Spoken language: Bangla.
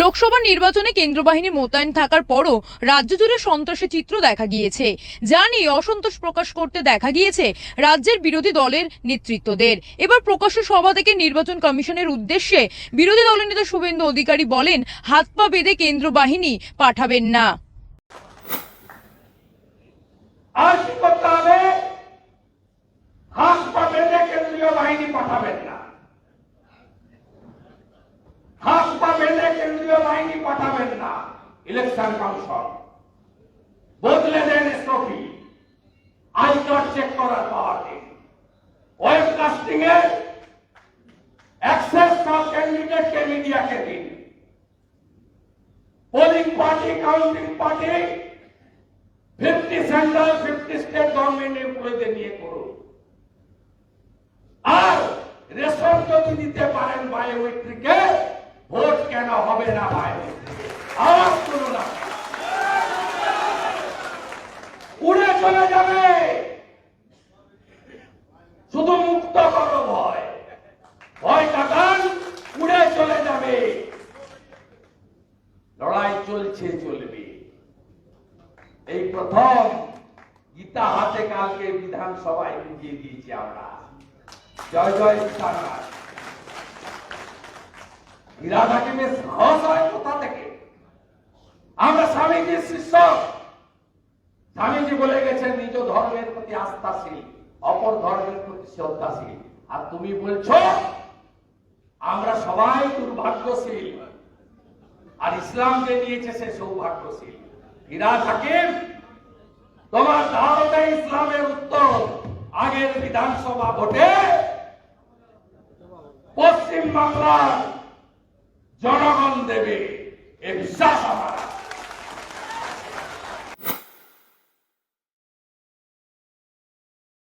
লোকসভা নির্বাচনে কেন্দ্র বাহিনী মোতায়েন থাকার পরও রাজ্য জুড়ে সন্ত্রাসের চিত্র দেখা গিয়েছে। যা নিয়ে অসন্তোষ প্রকাশ করতে দেখা গিয়েছে রাজ্যের বিরোধী দলের নেতৃত্বদের। এবার প্রকাশ্য সভা থেকে নির্বাচন কমিশনের উদ্দেশ্যে বিরোধী দলের নেতা শুভেন্দু অধিকারী বলেন, হাত পা বেঁধে কেন্দ্র বাহিনী পাঠাবেন না। আর কি করতে হবে, হাত পা বেঁধে কেন্দ্রীয় বাহিনী পাঠাবেন না হাত পা বেঁধে কেন্দ্রীয় বাহিনী পাঠাবেন না। ইলেকশন কমিশন বদলে দেন এসওপি আইনট চেক করার পাওয়ার দিন ওয়েবকাস্টিং এ অ্যাক্সেস সব ক্যান্ডিডেটকে মিডিয়াকে দিন। Polling party counting party fifty central fifty state government এমপ্লয়ীদের নিয়ে করুন। আর রেশন যদি দিতে পারেন বায়োমেট্রিকে ভোট কেন হবে না বায়োমেট্রিকে আওয়াজ করুন না। উড়ে চলে যাবে। শুধু মুক্ত করো ভয় ভয় কাটান উড়ে চলে যাবে। লড়াই চলছে, চলবে। এই প্রথম গীতা হাতে কালকে বিধানসভায় বুঝিয়ে দিয়েছি আমরা। জয় জয়, সীতারাম। হীরা থাকিবে সাহস হয় কোথা থেকে? আমরা স্বামীজির শিষ্য। স্বামীজি বলে গেছেন, নিজ ধর্মের প্রতি আস্থাশীল, অপর ধর্মের প্রতি শ্রদ্ধাশীল। আর তুমি বলছো, আমরা সবাই দুর্ভাগ্যশীল। আর ইসলাম যে নিয়েছে, সে সৌভাগ্যশীল। হীরা হাকিম তোমার দাওয়াতে ইসলামের উত্তর আগের বিধানসভা ভোটে পশ্চিম বাংলার debe, en Sáhara.